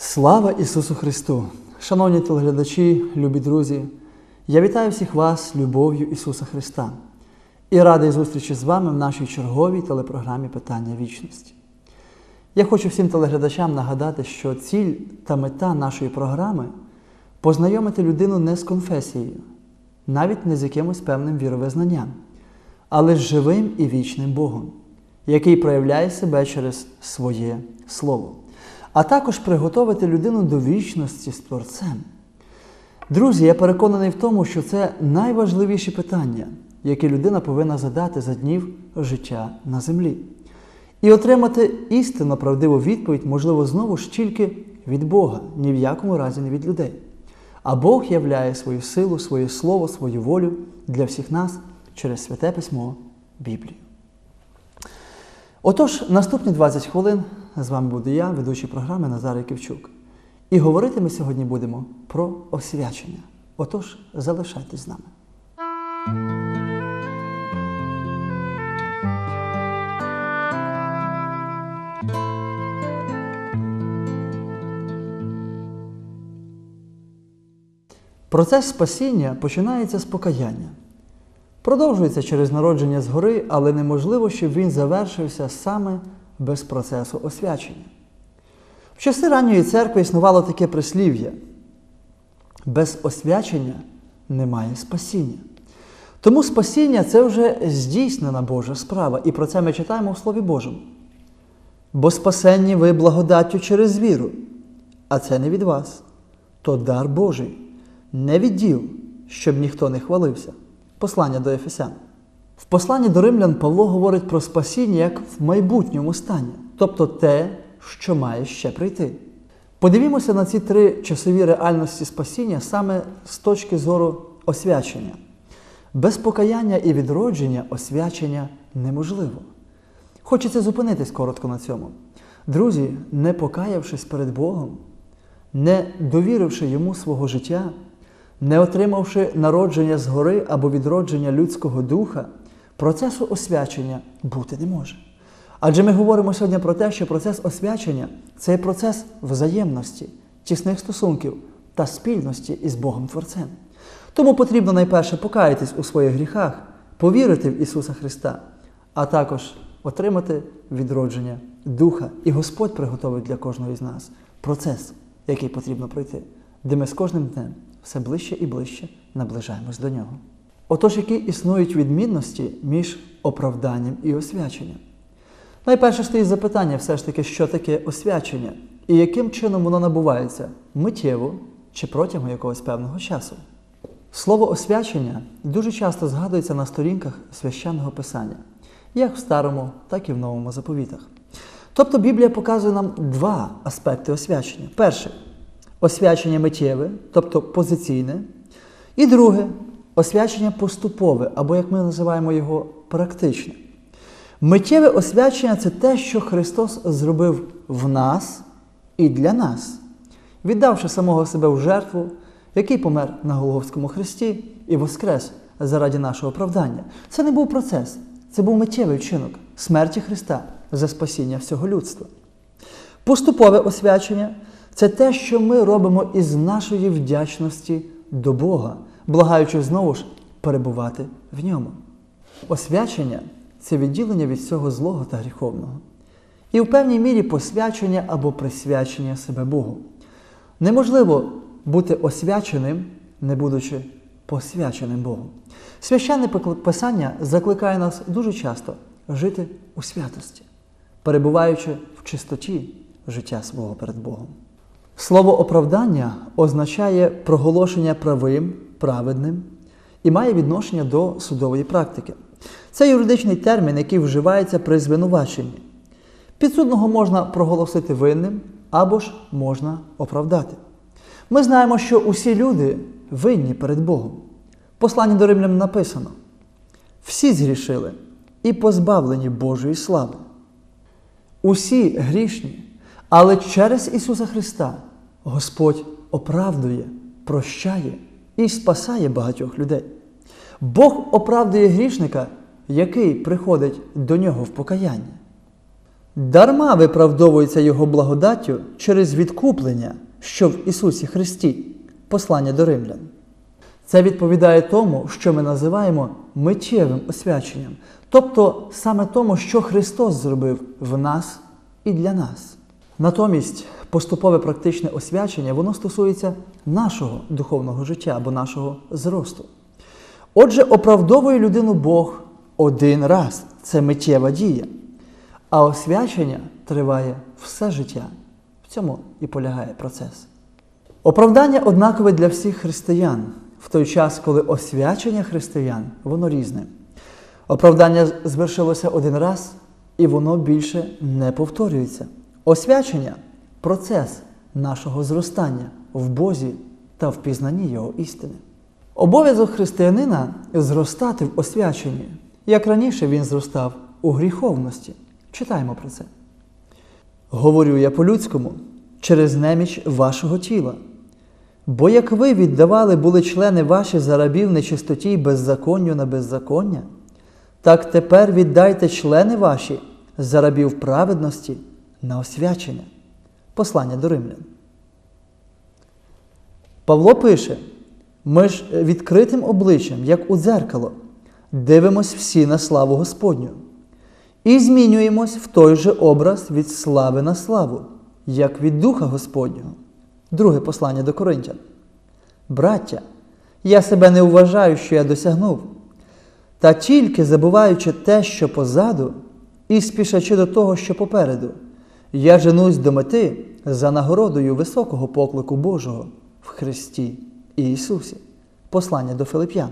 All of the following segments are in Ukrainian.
Слава Ісусу Христу! Шановні телеглядачі, любі друзі! Я вітаю всіх вас любов'ю Ісуса Христа і радий зустрічі з вами в нашій черговій телепрограмі Питання вічності. Я хочу всім телеглядачам нагадати, що ціль та мета нашої програми познайомити людину не з конфесією, навіть не з якимось певним віровизнанням, але з живим і вічним Богом, який проявляє себе через своє Слово, а також приготовити людину до вічності з Творцем. Друзі, я переконаний в тому, що це найважливіші питання, які людина повинна задати за днів життя на землі. І отримати істинно правдиву відповідь, можливо, знову ж тільки від Бога, ні в якому разі не від людей. А Бог являє свою силу, своє слово, свою волю для всіх нас через святе письмо Біблію. Отож, наступні 20 хвилин з вами буду я, ведучий програми Назар Яківчук. І говорити ми сьогодні будемо про освячення. Отож, залишайтесь з нами. Процес спасіння починається з покаяння. Продовжується через народження згори, але неможливо, щоб він завершився саме без процесу освячення. В часи ранньої церкви існувало таке прислів'я: без освячення немає спасіння. Тому спасіння це вже здійснена Божа справа, і про це ми читаємо в Слові Божому. Бо спасенні ви благодаттю через віру, а це не від вас, то дар Божий, не від діл, щоб ніхто не хвалився. Послання до Ефесян. В посланні до римлян Павло говорить про спасіння як в майбутньому стані, тобто те, що має ще прийти. Подивімося на ці три часові реальності спасіння саме з точки зору освячення. Без покаяння і відродження освячення неможливо. Хочеться зупинитись коротко на цьому. Друзі, не покаявшись перед Богом, не довіривши йому свого життя, не отримавши народження згори або відродження людського духа, процесу освячення бути не може. Адже ми говоримо сьогодні про те, що процес освячення це є процес взаємності, тісних стосунків та спільності із Богом Творцем. Тому потрібно найперше покаятись у своїх гріхах, повірити в Ісуса Христа, а також отримати відродження Духа. І Господь приготовить для кожного із нас процес, який потрібно пройти, де ми з кожним днем все ближче і ближче наближаємось до нього. Отож, які існують відмінності між оправданням і освяченням? Найперше стоїть запитання, все ж таки, що таке освячення і яким чином воно набувається миттєво чи протягом якогось певного часу. Слово освячення дуже часто згадується на сторінках священного писання, як в старому, так і в новому заповітах. Тобто Біблія показує нам два аспекти освячення. Перше освячення миттєве, тобто позиційне. І друге освячення поступове, або, як ми називаємо його, практичне. Миттєве освячення це те, що Христос зробив в нас і для нас, віддавши самого себе в жертву, який помер на Голговському хресті і воскрес заради нашого оправдання. Це не був процес, це був миттєвий вчинок смерті Христа за спасіння всього людства. Поступове освячення це те, що ми робимо із нашої вдячності до Бога, благаючи знову ж перебувати в ньому. Освячення це відділення від всього злого та гріховного. І в певній мірі посвячення або присвячення себе Богу. Неможливо бути освяченим, не будучи посвяченим Богу. Священне Писання закликає нас дуже часто жити у святості, перебуваючи в чистоті життя свого перед Богом. Слово оправдання означає проголошення правим, праведним і має відношення до судової практики. Це юридичний термін, який вживається при звинуваченні. Підсудного можна проголосити винним або ж можна оправдати. Ми знаємо, що усі люди винні перед Богом. В посланні до римлян написано: всі згрішили і позбавлені Божої слави. Усі грішні, але через Ісуса Христа Господь оправдує, прощає і спасає багатьох людей. Бог оправдує грішника, який приходить до нього в покаянні. Дарма виправдовується Його благодаттю через відкуплення, що в Ісусі Христі. Послання до римлян. Це відповідає тому, що ми називаємо миттєвим освяченням, тобто саме тому, що Христос зробив в нас і для нас. Натомість поступове практичне освячення воно стосується нашого духовного життя або нашого зросту. Отже, оправдовує людину Бог один раз це миттєва дія, а освячення триває все життя. В цьому і полягає процес. Оправдання однакове для всіх християн, в той час, коли освячення християн воно різне. Оправдання звершилося один раз, і воно більше не повторюється. Освячення процес нашого зростання в Бозі та в пізнанні Його істини. Обов'язок християнина зростати в освяченні, як раніше він зростав у гріховності. Читаємо про це. Говорю я по-людському через неміч вашого тіла. Бо як ви віддавали були члени ваші за рабів нечистоті й беззаконню на беззаконня, так тепер віддайте члени ваші за рабів праведності на освячення. Послання до римлян. Павло пише: ми ж відкритим обличчям, як у дзеркало, дивимось всі на славу Господню і змінюємось в той же образ від слави на славу, як від Духа Господнього. Друге послання до Коринтян. Браття, я себе не вважаю, що я досягнув, та тільки забуваючи те, що позаду, і спішачи до того, що попереду, я женусь до мети за нагородою високого поклику Божого в Христі і Ісусі. Послання до Филип'ян.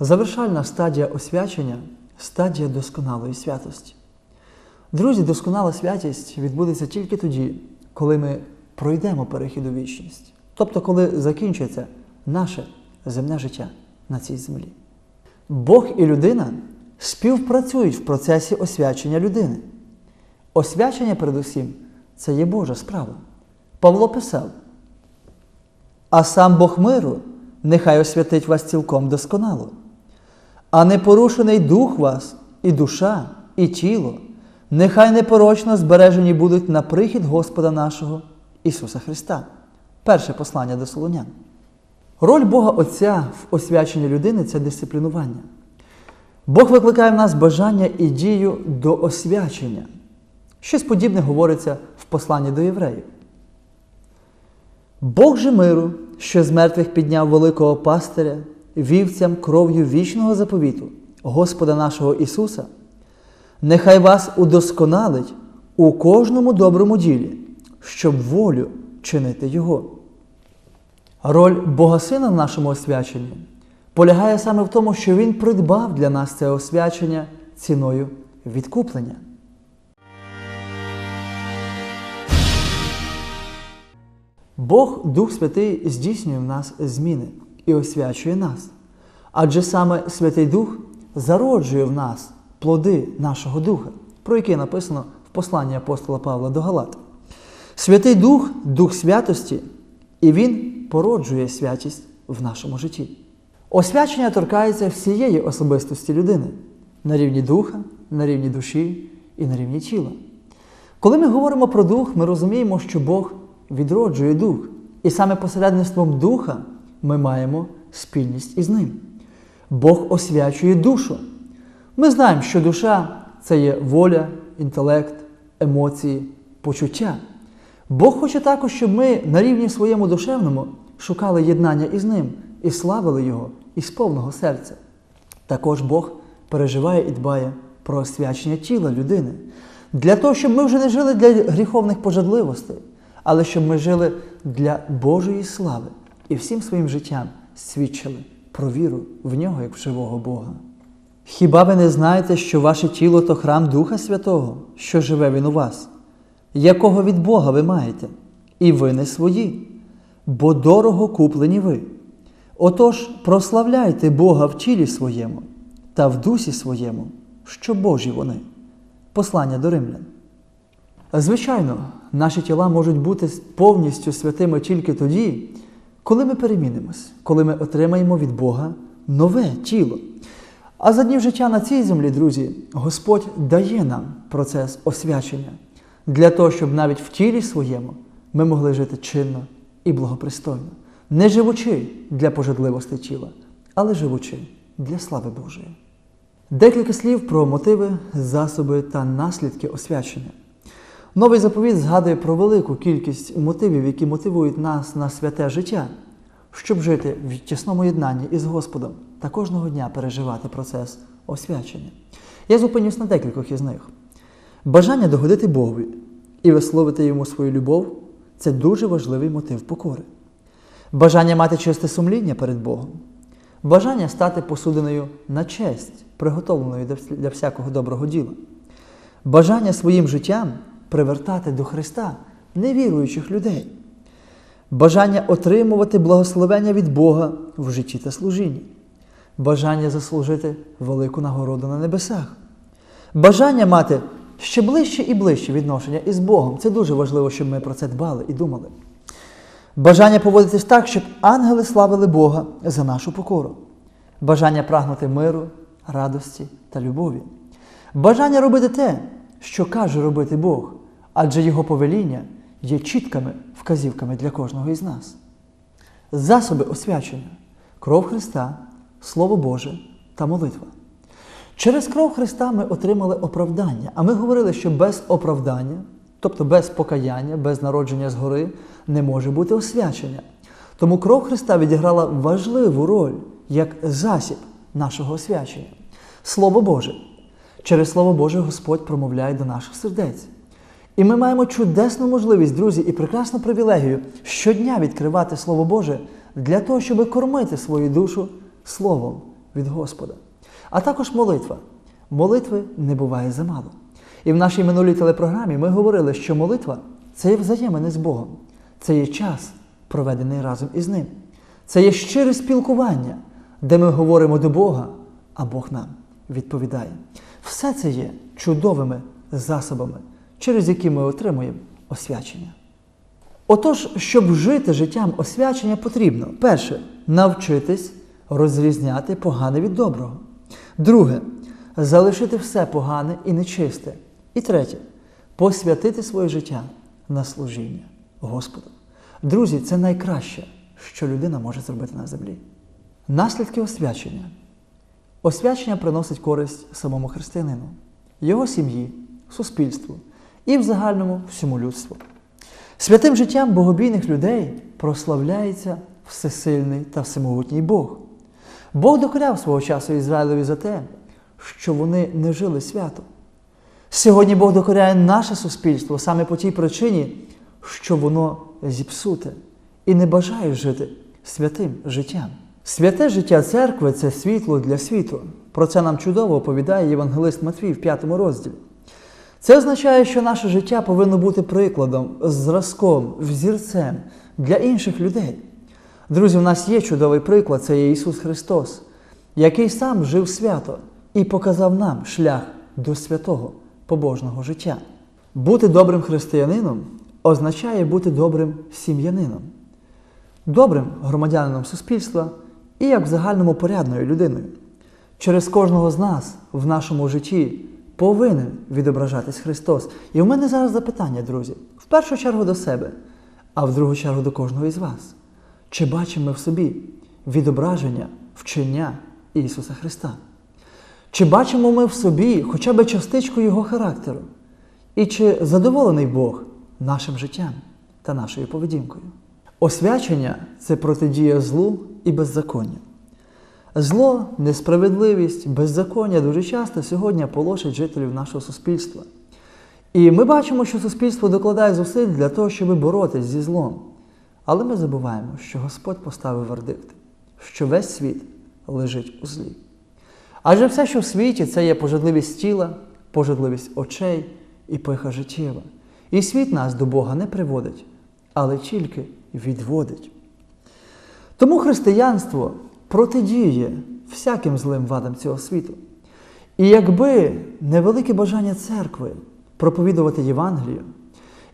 Завершальна стадія освячення стадія досконалої святості. Друзі, досконала святість відбудеться тільки тоді, коли ми пройдемо перехід у вічність. Тобто, коли закінчиться наше земне життя на цій землі. Бог і людина співпрацюють в процесі освячення людини. Освячення, передусім, це є Божа справа. Павло писав: А сам Бог миру нехай освятить вас цілком досконало, а непорушений дух вас, і душа, і тіло, нехай непорочно збережені будуть на прихід Господа нашого Ісуса Христа. Перше послання до Солонян. Роль Бога Отця в освяченні людини це дисциплінування. Бог викликає в нас бажання і дію до освячення. Щось подібне говориться в посланні до євреїв. Бог же миру, що з мертвих підняв великого пастиря, вівцям кров'ю вічного заповіту, Господа нашого Ісуса, нехай вас удосконалить у кожному доброму ділі, щоб волю чинити Його. Роль Бога Сина в нашому освяченні полягає саме в тому, що Він придбав для нас це освячення ціною відкуплення. Бог, Дух Святий, здійснює в нас зміни і освячує нас. Адже саме Святий Дух зароджує в нас плоди нашого Духа, про які написано в посланні апостола Павла до Галат. Святий Дух Дух святості, і Він породжує святість в нашому житті. Освячення торкається всієї особистості людини на рівні духа, на рівні душі і на рівні тіла. Коли ми говоримо про дух, ми розуміємо, що Бог відроджує дух, і саме посередництвом духа ми маємо спільність із ним. Бог освячує душу. Ми знаємо, що душа це є воля, інтелект, емоції, почуття. Бог хоче також, щоб ми на рівні своєму душевному шукали єднання із Ним і славили Його із повного серця. Також Бог переживає і дбає про освячення тіла людини, для того, щоб ми вже не жили для гріховних пожадливостей, але щоб ми жили для Божої слави і всім своїм життям свідчили про віру в нього як в живого Бога. Хіба ви не знаєте, що ваше тіло то храм Духа Святого, що живе він у вас, якого від Бога ви маєте, і ви не свої, бо дорого куплені ви. Отож, прославляйте Бога в тілі своєму та в дусі своєму, що Божі вони. Послання до римлян. Звичайно, наші тіла можуть бути повністю святими тільки тоді, коли ми перемінимось, коли ми отримаємо від Бога нове тіло. А за днів життя на цій землі, друзі, Господь дає нам процес освячення для того, щоб навіть в тілі своєму ми могли жити чинно і благопристойно, не живучи для пожадливості тіла, але живучи для слави Божої. Декілька слів про мотиви, засоби та наслідки освячення. Новий заповіт згадує про велику кількість мотивів, які мотивують нас на святе життя, щоб жити в тісному єднанні із Господом та кожного дня переживати процес освячення. Я зупинюсь на декількох із них. Бажання догодити Богові і висловити йому свою любов це дуже важливий мотив покори. Бажання мати чисте сумління перед Богом, бажання стати посудиною на честь, приготовленою для всякого доброго діла, бажання своїм життям привертати до Христа невіруючих людей, бажання отримувати благословення від Бога в житті та служінні, бажання заслужити велику нагороду на небесах, бажання мати ще ближче і ближче відношення із Богом. Це дуже важливо, щоб ми про це дбали і думали. Бажання поводитись так, щоб ангели славили Бога за нашу покору. Бажання прагнути миру, радості та любові. Бажання робити те, що каже робити Бог, адже Його повеління є чіткими вказівками для кожного із нас. Засоби освячення кров Христа, Слово Боже та молитва. Через кров Христа ми отримали оправдання, а ми говорили, що без оправдання, тобто без покаяння, без народження згори, не може бути освячення. Тому кров Христа відіграла важливу роль як засіб нашого освячення. Слово Боже. Через Слово Боже Господь промовляє до наших сердець. І ми маємо чудесну можливість, друзі, і прекрасну привілегію щодня відкривати Слово Боже для того, щоб кормити свою душу Словом від Господа. А також молитва. Молитви не буває замало. І в нашій минулій телепрограмі ми говорили, що молитва це є взаємини з Богом, це є час, проведений разом із Ним. Це є щире спілкування, де ми говоримо до Бога, а Бог нам відповідає. Все це є чудовими засобами, через які ми отримуємо освячення. Отож, щоб жити життям освячення, потрібно перше навчитись розрізняти погане від доброго. Друге залишити все погане і нечисте. І третє посвятити своє життя на служіння Господу. Друзі, це найкраще, що людина може зробити на землі. Наслідки освячення. Освячення приносить користь самому християнину, його сім'ї, суспільству і в загальному всьому людству. Святим життям богобійних людей прославляється всесильний та всемогутній Бог. Бог докоряв свого часу Ізраїлеві за те, що вони не жили свято. Сьогодні Бог докоряє наше суспільство саме по тій причині, що воно зіпсуте і не бажає жити святим життям. Святе життя церкви це світло для світу. Про це нам чудово оповідає Євангелист Матвій в п'ятому розділі. Це означає, що наше життя повинно бути прикладом, зразком, взірцем для інших людей. Друзі, у нас є чудовий приклад це є Ісус Христос, який сам жив свято і показав нам шлях до святого побожного життя. Бути добрим християнином означає бути добрим сім'янином, добрим громадянином суспільства і як в загальному порядною людиною. Через кожного з нас в нашому житті повинен відображатись Христос. І в мене зараз запитання, друзі, в першу чергу до себе, а в другу чергу до кожного із вас. Чи бачимо ми в собі відображення вчення Ісуса Христа? Чи бачимо ми в собі хоча б частичку Його характеру? І чи задоволений Бог нашим життям та нашою поведінкою? Освячення це протидія злу і беззаконню. Зло, несправедливість, беззаконня дуже часто сьогодні полошать жителів нашого суспільства. І ми бачимо, що суспільство докладає зусиль для того, щоб боротись зі злом. Але ми забуваємо, що Господь поставив вердикт, що весь світ лежить у злі. Адже все, що в світі, це є пожадливість тіла, пожадливість очей і пиха життєва. І світ нас до Бога не приводить, але тільки відводить. Тому християнство протидіє всяким злим вадам цього світу. І якби невелике бажання церкви проповідувати Євангелію,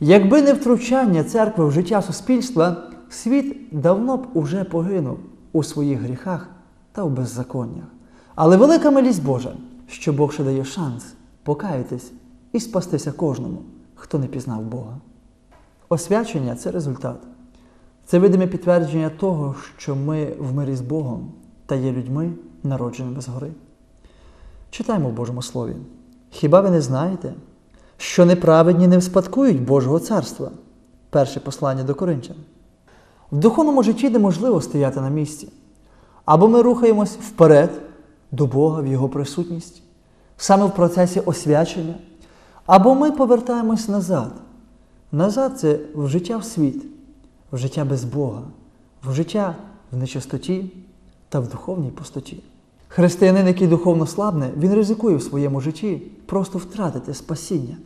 якби не втручання церкви в життя суспільства, світ давно б уже погинув у своїх гріхах та в беззаконнях. Але велика милість Божа, що Бог ще дає шанс покаятись і спастися кожному, хто не пізнав Бога. Освячення це результат. Це видиме підтвердження того, що ми в мирі з Богом та є людьми, народженими згори. Читаємо в Божому Слові. Хіба ви не знаєте, що неправедні не вспадкують Божого царства? Перше послання до Коринчан. В духовному житті неможливо стояти на місці. Або ми рухаємось вперед до Бога в Його присутність, саме в процесі освячення, або ми повертаємось назад. Назад це в життя в світ, в життя без Бога, в життя в нечистоті та в духовній пустоті. Християнин, який духовно слабне, він ризикує в своєму житті просто втратити спасіння.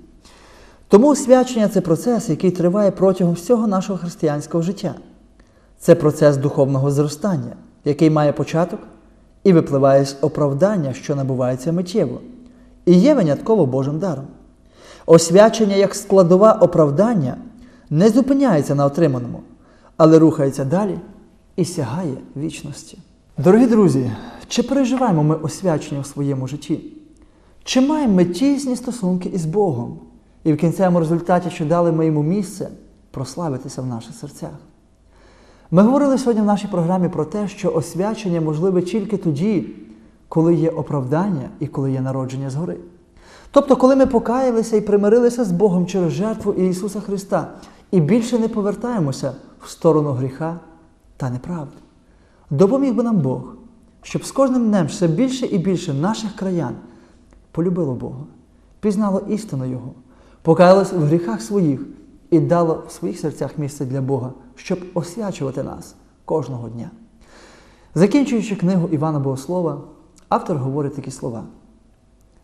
Тому освячення це процес, який триває протягом всього нашого християнського життя. Це процес духовного зростання, який має початок і випливає з оправдання, що набувається миттєво, і є винятково Божим даром. Освячення як складова оправдання не зупиняється на отриманому, але рухається далі і сягає вічності. Дорогі друзі, чи переживаємо ми освячення в своєму житті? Чи маємо ми тісні стосунки із Богом? І в кінцевому результаті, що дали ми йому місце, прославитися в наших серцях? Ми говорили сьогодні в нашій програмі про те, що освячення можливе тільки тоді, коли є оправдання і коли є народження згори. Тобто, коли ми покаялися і примирилися з Богом через жертву Ісуса Христа і більше не повертаємося в сторону гріха та неправди. Допоміг би нам Бог, щоб з кожним днем все більше і більше наших краян полюбило Бога, пізнало істину Його, покаялось в гріхах своїх і дало в своїх серцях місце для Бога, щоб освячувати нас кожного дня. Закінчуючи книгу Івана Богослова, автор говорить такі слова: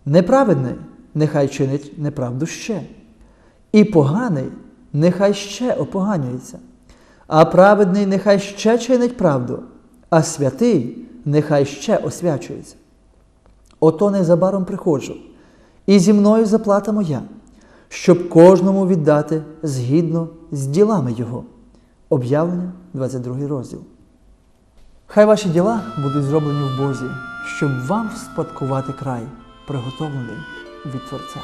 Неправедний нехай чинить неправду ще, і поганий нехай ще опоганюється, а праведний нехай ще чинить правду, а святий нехай ще освячується. Ото незабаром приходжу, і зі мною заплата моя, щоб кожному віддати згідно з ділами Його. Об'явлення, 22 розділ. Хай ваші діла будуть зроблені в Бозі, щоб вам спадкувати край, приготовлений від Творця.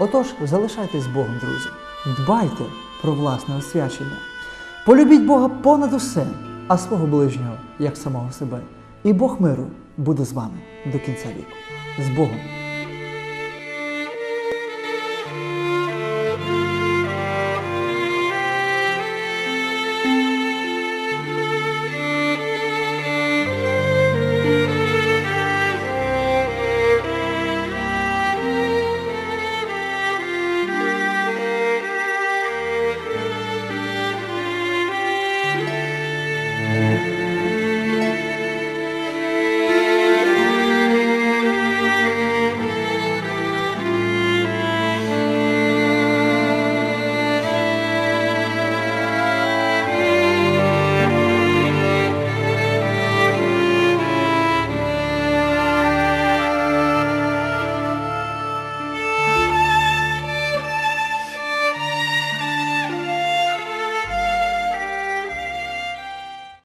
Отож, залишайтесь з Богом, друзі, дбайте про власне освячення. Полюбіть Бога понад усе, а свого ближнього, як самого себе. І Бог миру буде з вами до кінця віку. З Богом!